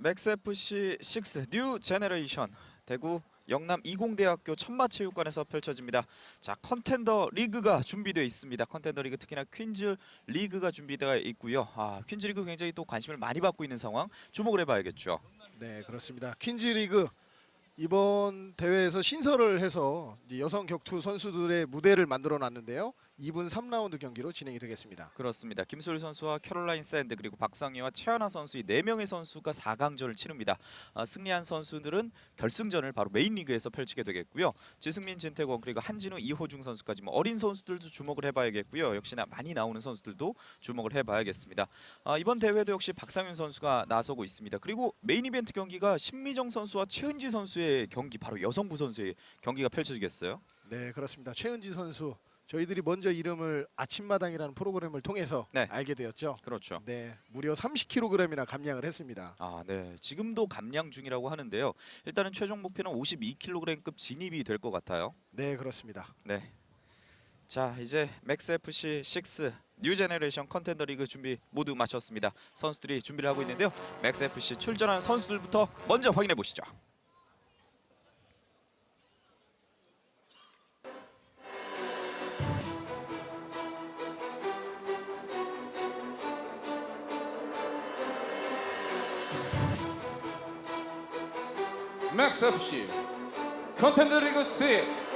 맥스 FC 6뉴 제너레이션 대구 영남 이공대학교 천마체육관에서 펼쳐집니다. 자 컨텐더 리그가 준비되어 있습니다. 컨텐더 리그 특히나 퀸즈 리그가 준비되어 있고요. 아 퀸즈 리그 굉장히 또 관심을 많이 받고 있는 상황 주목을 해봐야겠죠. 네 그렇습니다. 퀸즈 리그 이번 대회에서 신설을 해서 여성 격투 선수들의 무대를 만들어 놨는데요. 2분 3라운드 경기로 진행이 되겠습니다. 그렇습니다. 김소율 선수와 캐롤라인 샌드 그리고 박상희와 최하나 선수 이네 명의 선수가 4강전을 치릅니다. 아, 승리한 선수들은 결승전을 바로 메인 리그에서 펼치게 되겠고요. 지승민, 진태권 그리고 한진우, 이호중 선수까지 뭐 어린 선수들도 주목을 해봐야겠고요. 역시나 많이 나오는 선수들도 주목을 해봐야겠습니다. 아, 이번 대회도 역시 박상윤 선수가 나서고 있습니다. 그리고 메인 이벤트 경기가 신미정 선수와 최은지 선수의 경기 바로 여성부 선수의 경기가 펼쳐지겠어요. 네 그렇습니다. 최은지 선수 저희들이 먼저 이름을 아침마당이라는 프로그램을 통해서 네. 알게 되었죠. 그렇죠. 네 무려 30kg이나 감량을 했습니다. 아, 네. 지금도 감량 중이라고 하는데요. 일단은 최종 목표는 52kg급 진입이 될 것 같아요. 네 그렇습니다. 네. 자, 이제 맥스 FC 6 뉴 제너레이션 컨텐더 리그 준비 모두 마쳤습니다. 선수들이 준비를 하고 있는데요. 맥스 FC 출전하는 선수들부터 먼저 확인해 보시죠. 맥스 FC 컨텐더 리그 6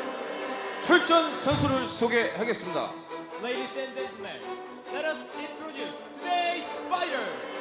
출전 선수를 소개하겠습니다. Ladies and gentlemen, let us introduce today's fighter.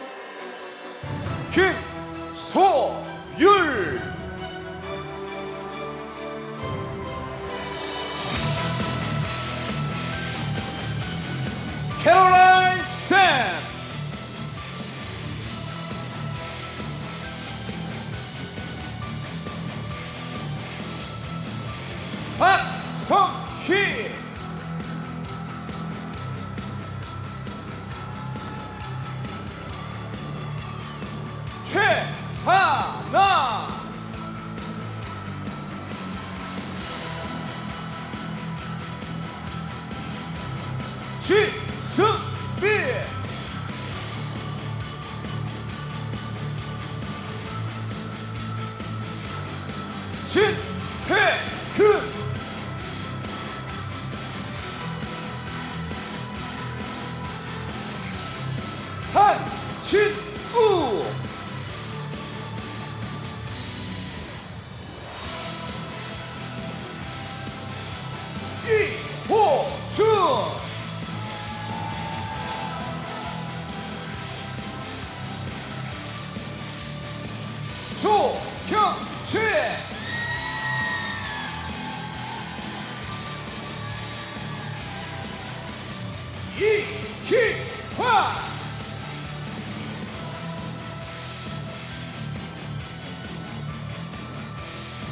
한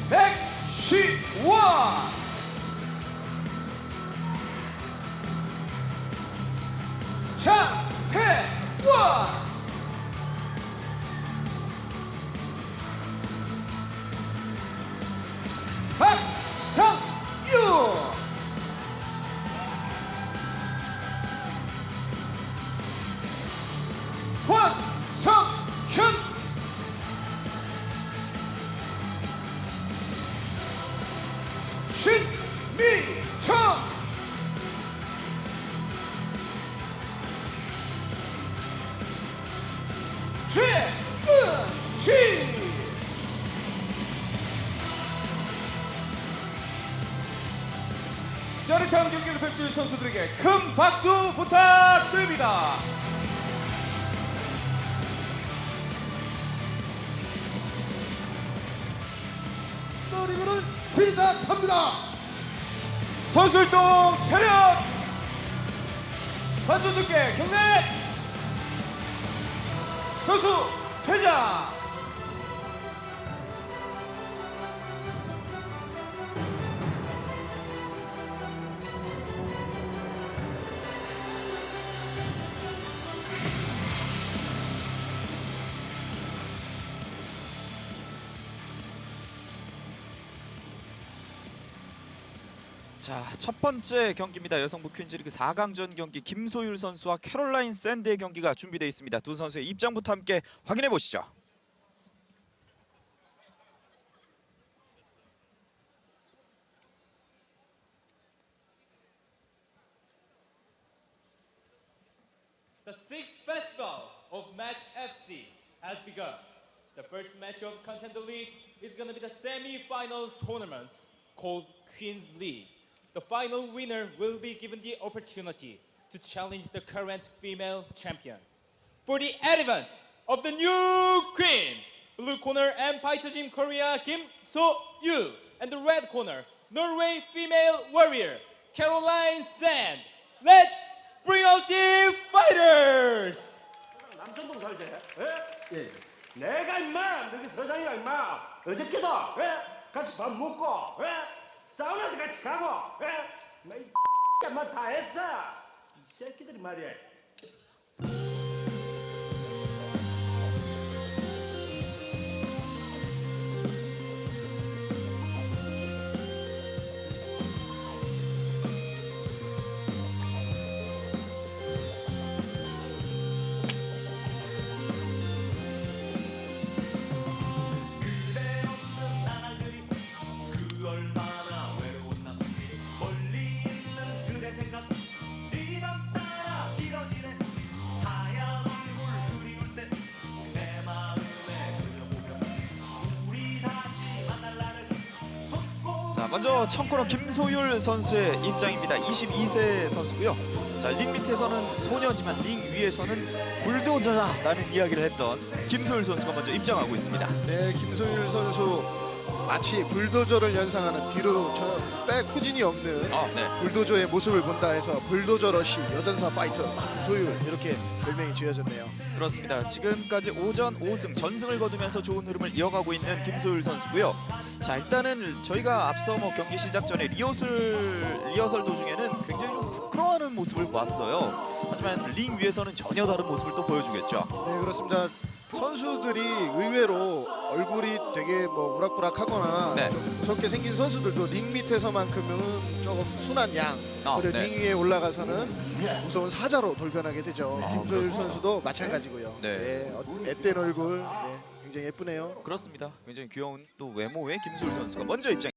백시원 최은지 짜릿한 경기를 펼칠 선수들에게 큰 박수 부탁드립니다. 리그를 시작합니다. 선수활동 차렷! 관중들께 경례! 선수 퇴장! 자, 첫 번째 경기입니다. 여성부 퀸즈리그 4강전 경기 김소율 선수와 캐롤라인 샌드의 경기가 준비되어 있습니다. 두 선수의 입장부터 함께 확인해 보시죠. The sixth festival of Max FC has begun. The first match of Contender League is going to be the semi-final tournament called Queen's League. The final winner will be given the opportunity to challenge the current female champion. For the advent of the new queen, blue corner Empire Team Korea Kim So Yu, and the red corner Norway female warrior Caroline Sand. Let's bring out the fighters! 남천동 살지? 예? 예. 내가 임마 너희 서장이랑 임마 어저께도 예? 같이 밥 먹고 예? 사우나도 같이 가고. 예? 나이 엄마 다 했어? 이 새끼들이 말이야 먼저 청코너 김소율 선수의 입장입니다. 22세 선수고요. 자 링 밑에서는 소녀지만 링 위에서는 불도저다라는 이야기를 했던 김소율 선수가 먼저 입장하고 있습니다. 네, 김소율 선수 마치 불도저를 연상하는 뒤로 저백 후진이 없는 아 네. 불도저의 모습을 본다 해서 불도저 러시 여전사 파이터 김소율 이렇게 별명이 지어졌네요. 그렇습니다. 지금까지 오전 5승 전승을 거두면서 좋은 흐름을 이어가고 있는 김소율 선수고요. 자 일단은 저희가 앞서 뭐 경기 시작 전에 리허설 리허설 도중에는 굉장히 좀 부끄러워하는 모습을 보았어요. 하지만 링 위에서는 전혀 다른 모습을 또 보여주겠죠. 네, 그렇습니다. 선수들이 의외로 얼굴이 되게 뭐 우락부락하거나 네. 좀 무섭게 생긴 선수들도 링 밑에서만큼은 조금 순한 양 아, 그리고 네. 링 위에 올라가서는 무서운 사자로 돌변하게 되죠. 아, 김소율 그렇구나. 선수도 마찬가지고요. 네. 네, 어, 앳된 얼굴 네, 굉장히 예쁘네요. 그렇습니다. 굉장히 귀여운 또 외모의 김소율 선수가 먼저 입장.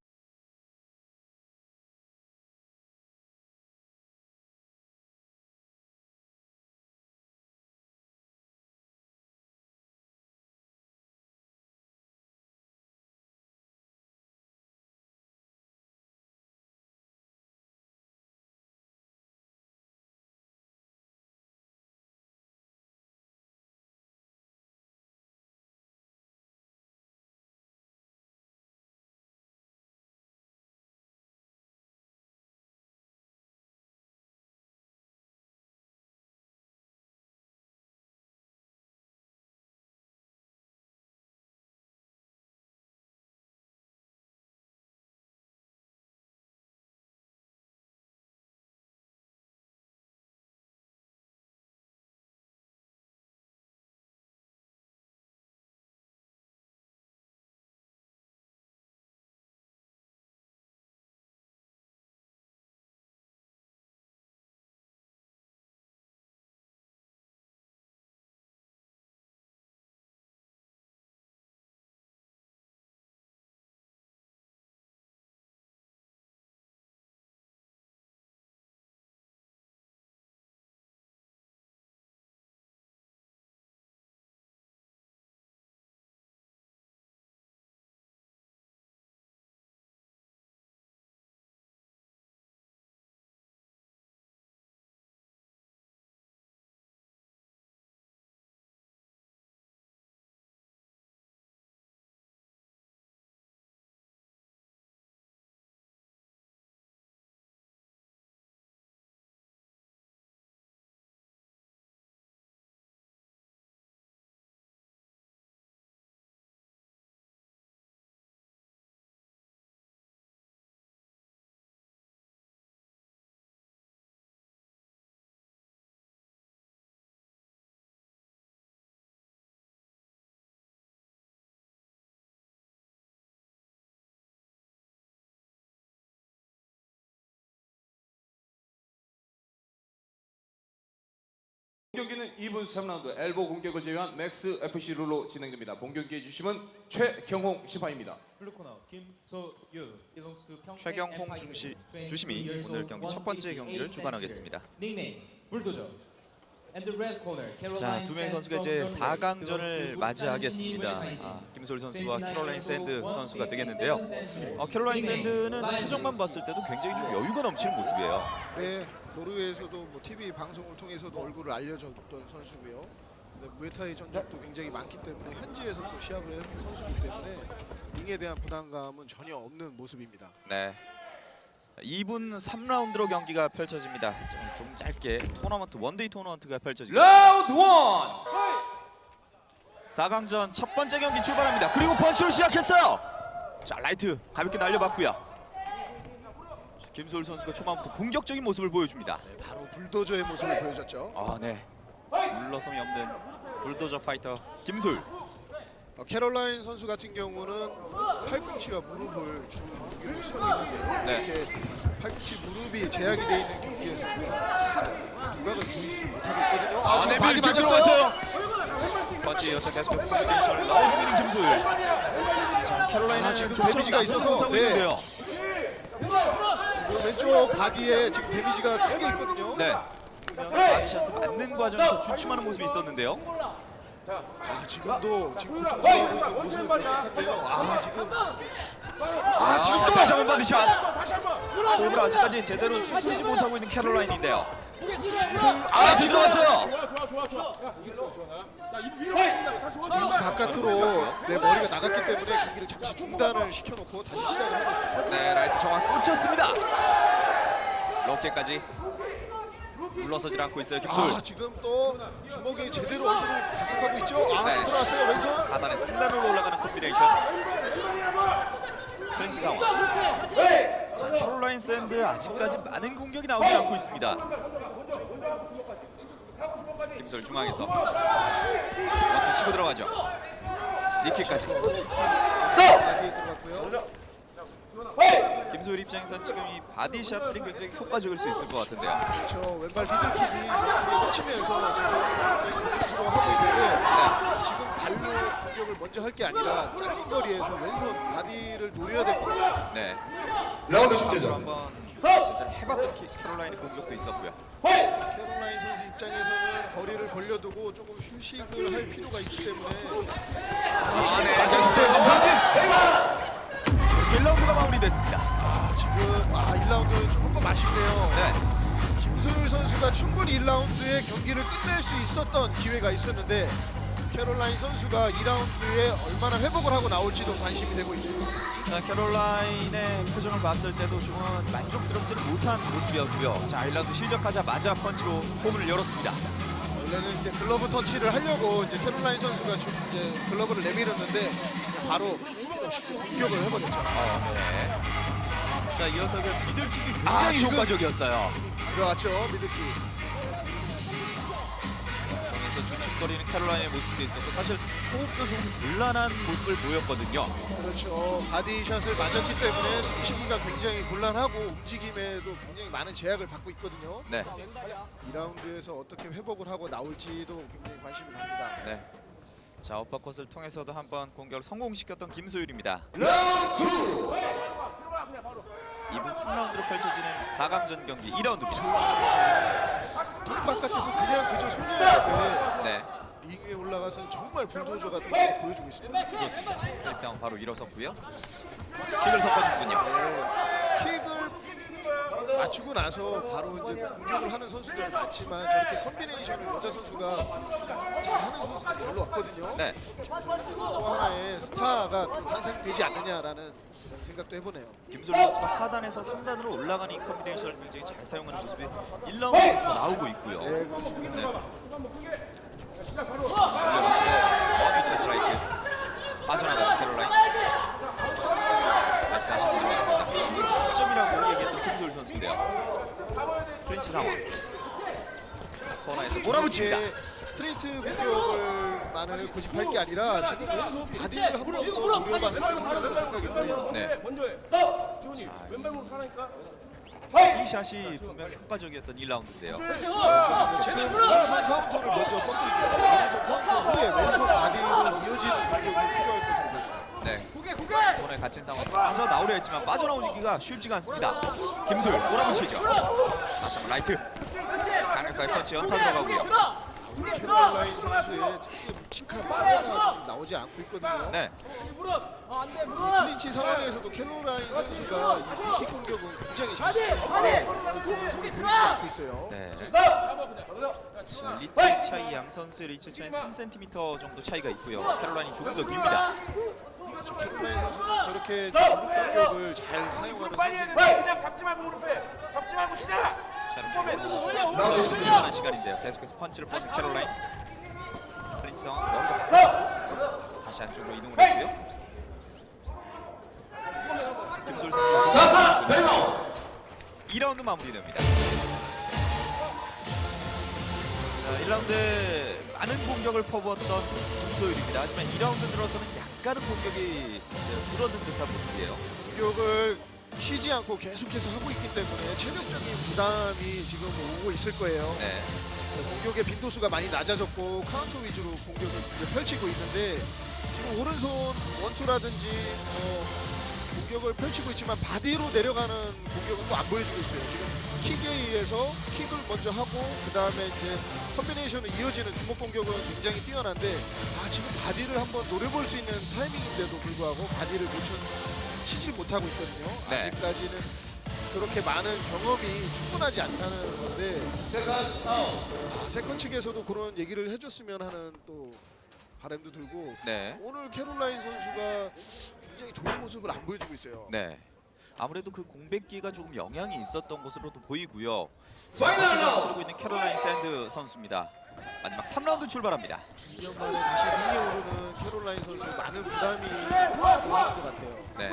경기는 2분 3라운드 엘보 공격을 제외한 맥스 FC 룰로 진행됩니다. 본 경기의 주심은 최경홍 심판입니다. 블루 코너 김소유 belongs to 평택 최경홍 중시, 22 주심이 오늘 경기 첫 번째 158 경기를 주관하겠습니다. 닉네임 불도저 자, 두 명의 Sand 선수가 이제 Norway. 4강전을 맞이하겠습니다. 아, 김솔 선수와 캐롤라인 샌드 선수가 되겠는데요. 어, 캐롤라인 샌드는 표정만 봤을 때도 굉장히 좀 여유가 넘치는 모습이에요. 네, 노르웨이에서도 뭐 TV 방송을 통해서도 얼굴을 알려줬던 선수고요. 근데 무에타이 전적도 굉장히 많기 때문에 현지에서 또 시합을 했는 선수이기 때문에 링에 대한 부담감은 전혀 없는 모습입니다. 네. 2분 3라운드로 경기가 펼쳐집니다. 좀, 좀 짧게 토너먼트 원데이 토너먼트가 펼쳐지고 라운드 1 4강전 첫 번째 경기 출발합니다. 그리고 펀치로 시작했어요. 자, 라이트 가볍게 날려봤고요. 김소율 선수가 초반부터 공격적인 모습을 보여줍니다. 네, 바로 불도저의 모습을 보여줬죠. 아, 네. 물러섬이 없는 불도저 파이터 김소율. 어, 캐롤라인 선수 같은 경우는 팔꿈치와 무릎을 주 쓰고 있는데요. 네. 이렇게 팔꿈치 무릎이 제약이 돼 있는 경기에서 두각을 보이지 못하고 있거든요. 아, 지금 바디 네, 밀 맞았어요. 펀치 이어서 계속해서 콤비네이션을 넣어주고 있는 김소율. 자, 캐롤라인은 아, 지금 데미지가 있어서, 네. 있는데요. 지금 왼쪽 바디에 지금 데미지가 크게 있거든요. 네. 바디샷을 맞는 과정에서 주춤하는 모습이 있었는데요. 아, 지금도 지금 있는 모습을 보는데요. 아, 지금 아, 지금 또 다시 한번 바디샷. 호흡을 아직까지 제대로 추스르지 못하고 있는 캐롤라인인데요. 아, 지금 왔어요. 링 바깥으로 내 머리가 나갔기 때문에 경기를 잠시 중단을 시켜놓고 다시 시작을 하겠습니다. 네, 라이트 정확 꽂혔습니다. 로켓까지 물러서질 않고 있어요, 김소율. 아, 지금 또 주먹이 제대로 얼굴을 자극하고 있죠. 아, 네. 또 들어왔어요 왼손. 하단에 3단으로 올라가는 콤비네이션. 펜시 상황. 자, 캐롤라인 샌드 아직까지 많은 공격이 나오지 않고 있습니다. 김소율 중앙에서 枠 치고 들어가죠. 니킥까지. 들어갔고요. 김소율 입장에선 지금 이 바디 샷들이 굉장히 효과적일 수 있을 것 같은데요. 그렇죠. 왼발 미들킥이 꽂히면서 지금 하고 있는데 지금 발로 공격을 먼저 할 게 아니라 짧은 거리에서 왼손 바디를 노려야 될 것 같습니다. 네. 라운드 앞으로 10제전 한번 진짜 해봤던 킥 캐롤라인의 공격도 있었고요. 캐롤라인 선수 입장에서는 거리를 벌려두고 조금 휴식을 할 필요가 있기 때문에 아, 지금 네. 전진, 진짜 전진. 1라운드가 마무리됐습니다. 아, 지금 아 1라운드 조금 아쉽네요. 네. 김소율 선수가 충분히 1라운드에 경기를 끝낼 수 있었던 기회가 있었는데 캐롤라인 선수가 2라운드에 얼마나 회복을 하고 나올지도 관심이 되고 있네요. 자, 캐롤라인의 표정을 봤을 때도 조금은 만족스럽지는 못한 모습이었고요. 자, 1라운드 시작하자마자 펀치로 홈을 열었습니다. 원래는 이제 글러브 터치를 하려고 이제 캐롤라인 선수가 지금 이제 글러브를 내밀었는데 바로 공격을 해버렸죠. 어, 네. 자, 이어서 그 미들킥이 굉장히 아, 지금- 효과적이었어요. 들어갔죠 미드킥. 그래서 주춤거리는 캐롤라인의 모습도 있었고 사실 호흡도 좀 곤란한 모습을 보였거든요. 그렇죠. 바디샷을 맞았기 때문에 숨쉬기가 굉장히 곤란하고 움직임에도 굉장히 많은 제약을 받고 있거든요. 네. 2라운드에서 어떻게 회복을 하고 나올지도 굉장히 관심이 갑니다. 네. 자, 어퍼컷을 통해서도 한번 공격을 성공시켰던 김소율입니다. 라운드 2 2분 3라운드로 펼쳐지는 4강전 경기 2라운드입니다. 돈 바깥에서 그냥 그저 손녀였는데 네. 링 위에 올라가서 정말 불도저 같은 모습 보여주고 있습니다. 그렇습니다. 슬립다운 바로 일어섰고요. 킥을 섞어주군요. 킥을 맞추고 나서 바로 이제 공격을 하는 선수들을 봤지만 저렇게 컨비네이션을 여자 선수가 잘하는 선수들이 별로 없거든요. 네. 또 하나의 스타가 또 탄생되지 않느냐라는 생각도 해보네요. 김솔 선수가 하단에서 3단으로 올라가는 이 콤비네이션을 굉장히 잘 사용하는 모습이 1라운드부터 나오고 있고요. 네 그렇습니다. 어미 체스라이트 빠져나가는 캐롤라인. 다시 다시 들어왔습니다. 이게 장점이라고 김솔 선수인데요. 프렌치 상황. 코너에서 몰아붙입니다. 이렇게 스트레이트 공격을만을 고집할 게 아니라 지금 왼손 바디를 한번 더 노려봤으면 하는 생각이 드네요. 네. 먼저 해. 지훈이 왼발로 하라니까. 이 샷이 분명 효과적이었던 1라운드인데요. 지금 왼손 카운터를 먼저 뻗치고 왼손 카운터 후에 왼손 바디로 이어지는 공격이 필요할 보입니 다. 네. 손에 갇힌 상황에서 빠져나오려 했지만 빠져나오기가 쉽지가 않습니다. 김소율 몰아붙이죠. 다시 한번 라이트. 강력하게 펀치 연타 들어가고요. 캐롤라인 선수의 특히 묵직한 파워가 좀 나오지 않고 있거든요. 네. 클린치 상황에서도 캐롤라인 선수가 이킥 공격은 굉장히 잘 쓰고 보이지 않고 있어요. 네. 자, 리치 차이 양 선수의 리치 차이 3cm 정도 차이가 있고요. 캐롤라인이 조금 더 깁니다. 저 캐롤라인 선수는 저렇게 무릎 공격을 잘 사용하는 선수인데 그냥 잡지 말고 무릎에 잡지 말고 시작. 중요한 시간인데요. 계속해서 펀치를 뻗는 캐롤라인. 클린치 상황 너무 더 다시 안쪽으로 이동을 했고요. 김솔 선수 2라운드 마무리됩니다. 자, 1라운드 많은 공격을 퍼부었던 김소율입니다. 하지만 2라운드 들어서는 약간은 공격이 줄어든 듯한 모습이에요. 공격을 쉬지 않고 계속해서 하고 있기 때문에 체력적인 부담이 지금 오고 있을 거예요. 네. 공격의 빈도수가 많이 낮아졌고 카운터 위주로 공격을 이제 펼치고 있는데 지금 오른손 원투라든지 뭐 공격을 펼치고 있지만 바디로 내려가는 공격은 또 안 보여주고 있어요. 지금 킥에 의해서 킥을 먼저 하고 그 다음에 이제 컨비네이션으로 이어지는 주먹 공격은 굉장히 뛰어난데 아 지금 바디를 한번 노려볼 수 있는 타이밍인데도 불구하고 바디를 놓쳐 치질 못하고 있거든요. 네. 아직까지는 그렇게 많은 경험이 충분하지 않다는 건데 아, 세컨 측에서도 그런 얘기를 해줬으면 하는 또 바람도 들고 네. 오늘 캐롤라인 선수가 굉장히 좋은 모습을 안 보여주고 있어요. 네. 아무래도 그 공백기가 조금 영향이 있었던 것으로도 보이고요. 파이널 라운드! 치르고 있는 캐롤라인 샌드 선수입니다. 마지막 3라운드 출발합니다. 2년 만에 다시 링에 오르는 캐롤라인 선수 많은 부담이 있는 것 같아요. 네.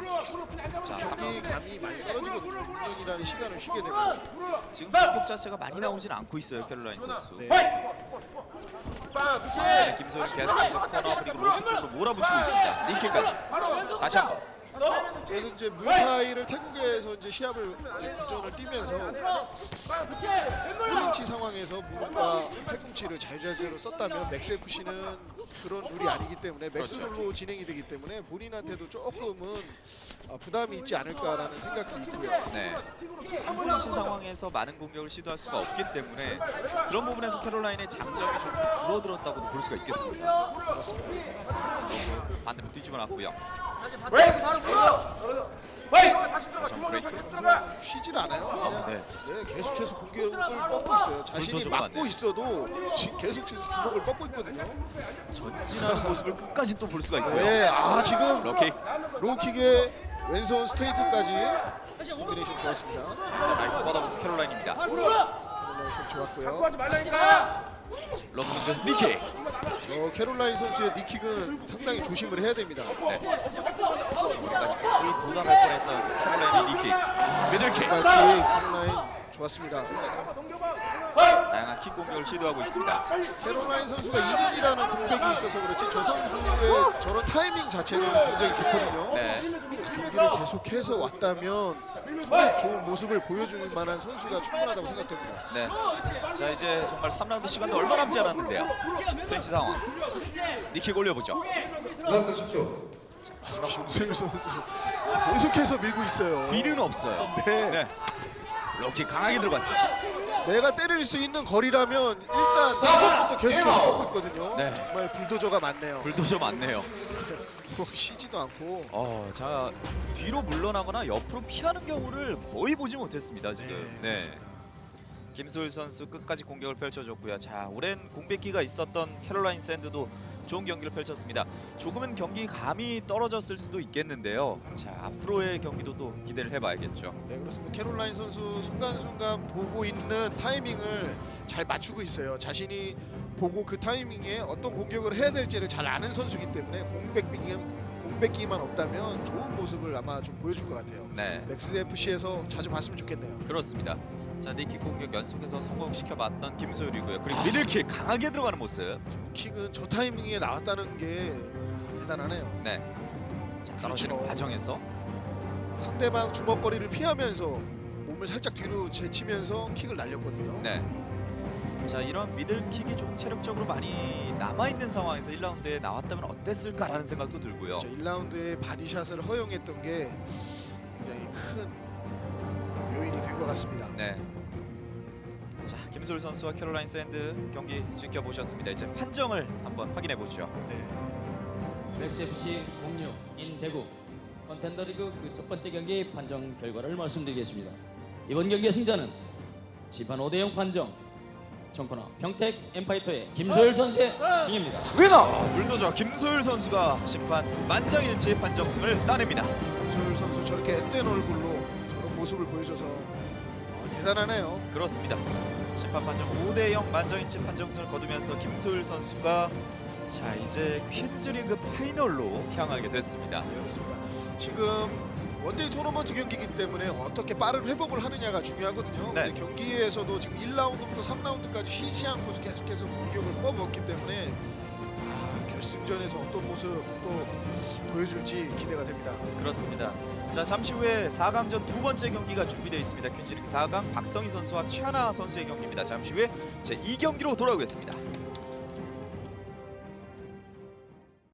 자, 3라운드. 경기 감이 많이 떨어지거든요. 6년이라는 시간을 쉬게 되면. 지금 공격 자체가 많이 나오진 않고 있어요, 캐롤라인 선수. 네. 네, 김소희 계속해서 코너 그리고 로프 쪽으로 몰아붙이고 있습니다. 니킬까지. 다시 한 번. 저는 이제 무에타이를 태국에서 이제 시합을 이제 구전을 뛰면서 클린치 상황에서 무릎과 팔꿈치를 자유자재로 썼다면 맥스 FC는 그런 룰이 아니기 때문에 맥스 룰로 진행이 되기 때문에 본인한테도 조금은 아, 부담이 있지 않을까라는 생각도 있고요. 네. 한분리시 상황에서 많은 공격을 시도할 수가 없기 때문에 그런 부분에서 캐롤라인의 장점이 조금 줄어들었다고도 볼 수가 있겠습니다. 반대로 뒤집어 놨고요. 쉬질 않아요. 그냥 네. 네, 계속해서 공격을 뻗고 있어요. 자신이 불도저가 막고. 있어도 지- 계속 해서 주먹을 뻗고 있거든요. 전진하는 모습을 끝까지 또 볼 수가 있고요. 네, 아 지금 럭킥. 로킥의 왼손 스트레이트까지 콤비네이션 좋았습니다. 라이트 뻗어보는 캐롤라인입니다. 콤비네이션 좋았고요. 러브 문제에서 니킥. 저 캐롤라인 선수의 니킥은 상당히 조심을 해야 됩니다. 네. 도달할 뻔했던 캐롤라인의 니킥. 미들킥. 발킥 캐롤라인 좋았습니다. 다양한 킥 공격을 시도하고 있습니다. 캐롤라인 선수가 2년이라는 공백이 있어서 그렇지 저 선수의 저런 타이밍 자체는 굉장히 좋거든요. 네. 경기를 계속해서 왔다면 정말 좋은 모습을 보여줄 만한 선수가 충분하다고 생각됩니다. 네. 자 이제 정말 3라운드 시간도 얼마 남지 않았는데요. 벤치 상황. 니킥 올려보죠. 라스트 10초. 김세일 선수 계속해서 밀고 있어요. 뒤는 없어요. 네. 네. 럭킥 강하게 들어갔어요. 내가 때릴 수 있는 거리라면 일단 이것부터 계속해서 뻗고 있거든요. 네. 정말 불도저가 많네요. 불도저 많네요. 뭐 쉬지도 않고. 어, 자 뒤로 물러나거나 옆으로 피하는 경우를 거의 보지 못했습니다 지금. 네. 그렇습니다. 김소율 선수 끝까지 공격을 펼쳐줬고요. 자 오랜 공백기가 있었던 캐롤라인 샌드도 좋은 경기를 펼쳤습니다. 조금은 경기 감이 떨어졌을 수도 있겠는데요. 자 앞으로의 경기도 또 기대를 해봐야겠죠. 네 그렇습니다. 캐롤라인 선수 순간순간 보고 있는 타이밍을 잘 맞추고 있어요. 자신이 보고 그 타이밍에 어떤 공격을 해야 될지를 잘 아는 선수이기 때문에 공백기 공백기만 없다면 좋은 모습을 아마 좀 보여줄 것 같아요. 네. 맥스 FC에서 자주 봤으면 좋겠네요. 그렇습니다. 자 니킥 공격 연속해서 성공시켜 봤던 김소율이고요. 그리고 미들킥 강하게 들어가는 모습. 킥은 저 타이밍에 나왔다는 게 대단하네요. 네. 자 떨어지는 그렇죠. 과정에서 상대방 주먹거리를 피하면서 몸을 살짝 뒤로 제치면서 킥을 날렸거든요. 네. 자 이런 미들킥이 좀 체력적으로 많이 남아 있는 상황에서 1라운드에 나왔다면 어땠을까라는 생각도 들고요. 1라운드에 바디샷을 허용했던 게 굉장히 큰 요인이 된 것 같습니다. 네. 자 김소율 선수와 캐롤라인 샌드 경기 지켜보셨습니다. 이제 판정을 한번 확인해 보죠. 맥스 FC 06 인대구 컨텐더 리그 그 첫 번째 경기 판정 결과를 말씀드리겠습니다. 이번 경기의 승자는 심판 5대0 판정 청코나 평택 엠파이터의 김소율 선수의 승입니다. 위너 불도저 김소율 선수가 심판 만장일치 판정승을 따냅니다. 소율 선수 저렇게 앳된 얼굴로 모습을 보여줘서 어, 대단하네요. 그렇습니다. 심판 판정 5대 0 만장일치 판정승을 거두면서 김소율 선수가 자 이제 퀸즈리그 파이널로 향하게 됐습니다. 네, 그렇습니다. 지금 원데이 토너먼트 경기이기 때문에 어떻게 빠른 회복을 하느냐가 중요하거든요. 네. 근데 경기에서도 지금 1라운드부터 3라운드까지 쉬지 않고 계속해서 공격을 뻗었기 때문에 아, 결승전에서 어떤 모습 또 보여줄지 기대가 됩니다. 그렇습니다. 자 잠시 후에 4강전 두 번째 경기가 준비되어 있습니다. 퀸즈리그 4강 박성희 선수와 최하나 선수의 경기입니다. 잠시 후에 제 2경기로 돌아오겠습니다.